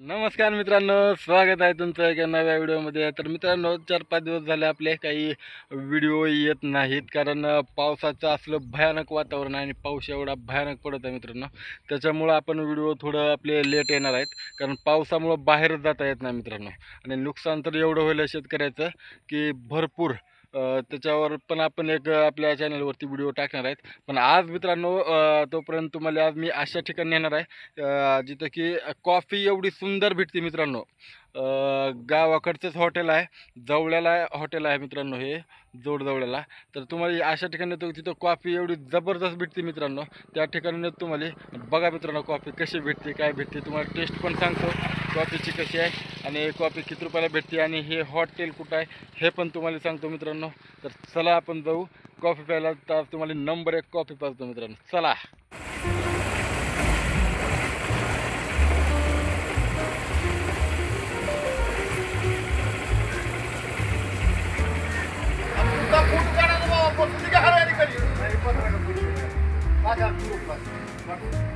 नमस्कार मित्रांनो स्वागत आहे तुमचं एका नव्या व्हिडिओमध्ये. तर मित्रांनो चार पाच दिवस झाले आपले काही व्हिडिओ येत नाहीत कारण पावसाचं असलं भयानक वातावरण आहे आणि पाऊस एवढा भयानक पडत आहे मित्रांनो. त्याच्यामुळं आपण व्हिडिओ थोडं आपले लेट येणार आहेत. कारण पावसामुळं बाहेरच जाता येत नाही मित्रांनो. आणि नुकसान तर एवढं होईल शेतकऱ्याचं की भरपूर त्याच्यावर पण आपण एक आपल्या चॅनलवरती व्हिडिओ टाकणार आहेत. पण आज मित्रांनो तोपर्यंत तुम्हाला आज मी अशा ठिकाणी नेणार आहे जिथं की कॉफी एवढी सुंदर भेटते मित्रांनो. गावाकडचंच हॉटेल आहे. जवळ्याला हॉटेल आहे मित्रांनो हे जोडजवळ्याला तर तुम्हाला अशा ठिकाणी तिथं कॉफी एवढी जबरदस्त भेटते मित्रांनो. त्या ठिकाणी तुम्हाला बघा मित्रांनो कॉफी कशी भेटते काय भेटते तुम्हाला टेस्ट पण सांगतो. कॉफीची कशी आहे आणि कॉफी किती रुपयाला भेटते आणि हे हॉटेल कुठं आहे हे पण तुम्हाला सांगतो मित्रांनो. तर चला आपण जाऊ. कॉफी प्यायला तर तुम्हाला नंबर एक कॉफी पाजतो मित्रांनो. चला.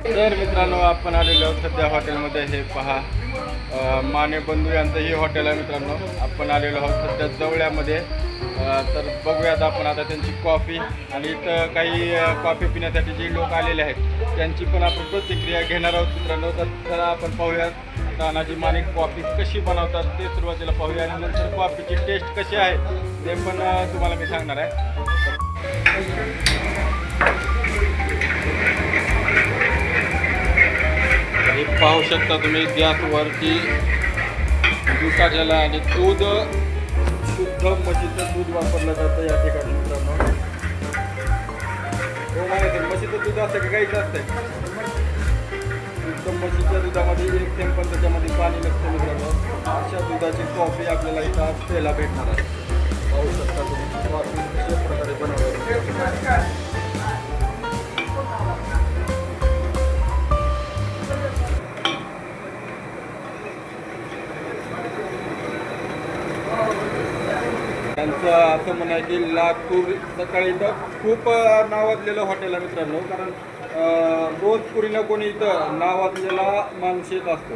तर मित्रांनो आपण आलेलो आहोत सध्या हॉटेलमध्ये. हे पहा. माने बंधू यांचं हे हॉटेल आहे मित्रांनो. आपण आलेलो आहोत सध्या जवळ्यामध्ये. तर बघूयात आपण आता त्यांची कॉफी. आणि इथं काही कॉफी पिण्यासाठी जे लोक आलेले आहेत त्यांची पण आपण प्रतिक्रिया घेणार आहोत मित्रांनो. तर चला आपण पाहूयात. तानाजी माने कॉफी कशी बनवतात ते सुरुवातीला पाहूया. आणि नंतर कॉफीची टेस्ट कशी आहे ते पण तुम्हाला मी सांगणार आहे. हे पाहू शकता तुम्ही गॅसवरती दूध टाकलेलं आणि दूध शुद्ध म्हशीचं दूध वापरलं जातं या ठिकाणी मित्रांनो. हो माहिती म्हशीचं दूध असतं की? काहीच असतं. शुद्ध म्हशीच्या दुधामध्ये एक थेंब पण त्याच्यामध्ये पाणी लागतं मित्रांनो. अशा दुधाची कॉफी आपल्याला इथं प्यायला भेटणार आहे. त्यांचं असं म्हणणं आहे की लातूर सकाळी इथं खूप नावाजलेलं हॉटेल आहे मित्रांनो. कारण रोज कोणी ना कोणी इथं नावाजलेला माणूस येत असतो.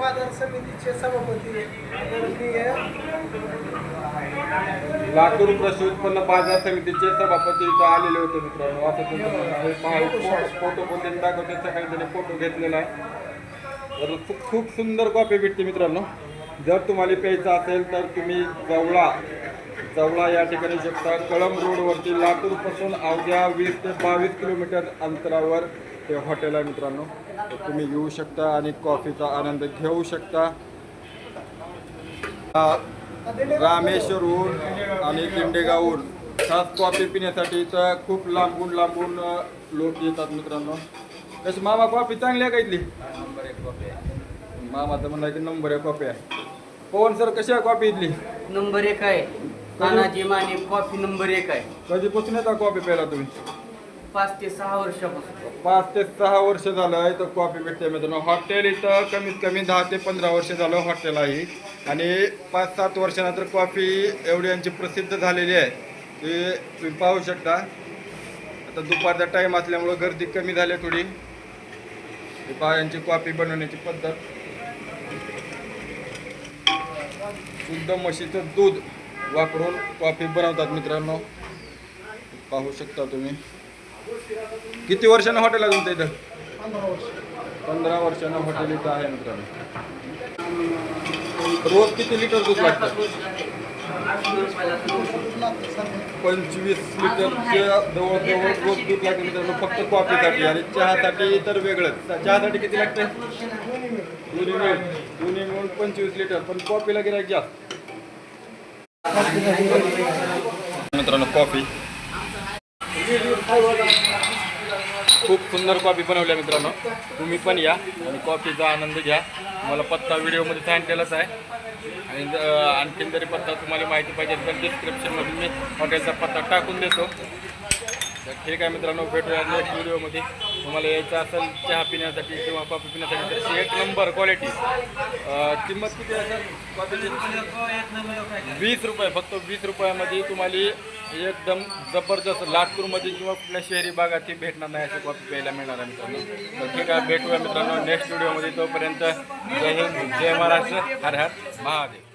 बाजार समितीचे सभापती लातूर कृषी उत्पन्न बाजार समितीचे सभापती इथं आलेले होते मित्रांनो. असं फो- फोटो पण त्यांनी दाखवते सकाळी त्यांनी फोटो घेतलेला आहे. तर खूप खूप सुंदर कॉफी भेटते मित्रांनो. जर तुम्हाला प्यायचं असेल तर तुम्ही जवळा जवळा या ठिकाणी शकता. कळंब रोडवरती लातूरपासून अवघ्या वीस ते बावीस किलोमीटर अंतरावर हे हॉटेल आहे मित्रांनो. तुम्ही येऊ शकता आणि कॉफीचा आनंद घेऊ शकता. रामेश्वरहून आणि दिंडेगावहून खास कॉफी पिण्यासाठी तर खूप लांबून लांबून लोक येतात मित्रांनो. कशी मामा कॉफी चांगली आहे का इथली? मामाचं म्हणणं आहे की नंबर एक कॉफी आहे. पवन सर कशी आहे कॉफी इथली? नंबर एक आहे. तानाजी माने कॉफी नंबर एक आहे. कधीपासून येता कॉफी प्यायला तुम्ही? पाच ते सहा वर्षापासून. पाच ते सहा वर्ष झालं इथं कॉफी भेटते मित्रांनो. हॉटेल इथं कमीत कमी दहा ते पंधरा वर्ष झालं हॉटेल आहे. आणि पाच सात वर्षानंतर कॉफी एवढी यांची प्रसिद्ध झालेली आहे. की तुम्ही पाहू शकता. आता दुपारचा टाईम असल्यामुळं गर्दी कमी झाली आहे थोडी पहा यांची कॉफी बनवण्याची पद्धत. शुद्ध म्हशीचं दूध वापरून कॉफी बनवतात मित्रांनो. पाहू शकता तुम्ही. किती वर्षानं हॉटेल आहे तुमचं इथं? पंधरा वर्षानं हॉटेल इथं आहे मित्रांनो. रोज किती लिटर दूध लागतं पंचवीस लिटरच्या जवळजवळ रोज दूध लागते मित्रांनो. फक्त कॉफीसाठी आणि चहासाठी तर वेगळंच. चहासाठी किती लागतं? दोन्ही मिळून दोन्ही मिळून पंचवीस लिटर पण कॉफीला गिरायक जास्त. मित्रांनो कॉफी. खूप सुंदर कॉफी बनवल्या मित्रांनो. तुम्ही पण या आणि कॉफीचा आनंद घ्या. मला पत्ता व्हिडिओमध्ये सांगितलेलाच आहे. आणि ज- आणखीन जरी पत्ता तुम्हाला माहिती पाहिजे तर डिस्क्रिप्शनमध्ये मी हॉटेलचा पत्ता टाकून देतो. तर ठीक आहे मित्रांनो भेटूया नेक्स्ट व्हिडिओमध्ये तुम्हाला यायचं असेल चहा पिण्यासाठी किंवा कॉफी पिण्यासाठी तर एक नंबर क्वालिटी किंमत किती असेल कॉफीची वीस रुपये फक्त वीस रुपयामध्ये तुम्हाला एकदम जबरदस्त लातूरमध्ये किंवा कुठल्या शहरी भागात ती भेटणार नाही अशी कॉफी प्यायला मिळणार आहे मित्रांनो. तर ठीक आहे भेटूया मित्रांनो. नेक्स्ट व्हिडिओमध्ये तोपर्यंत. जय हिंद जय महाराष्ट्र. हर हर महादेव.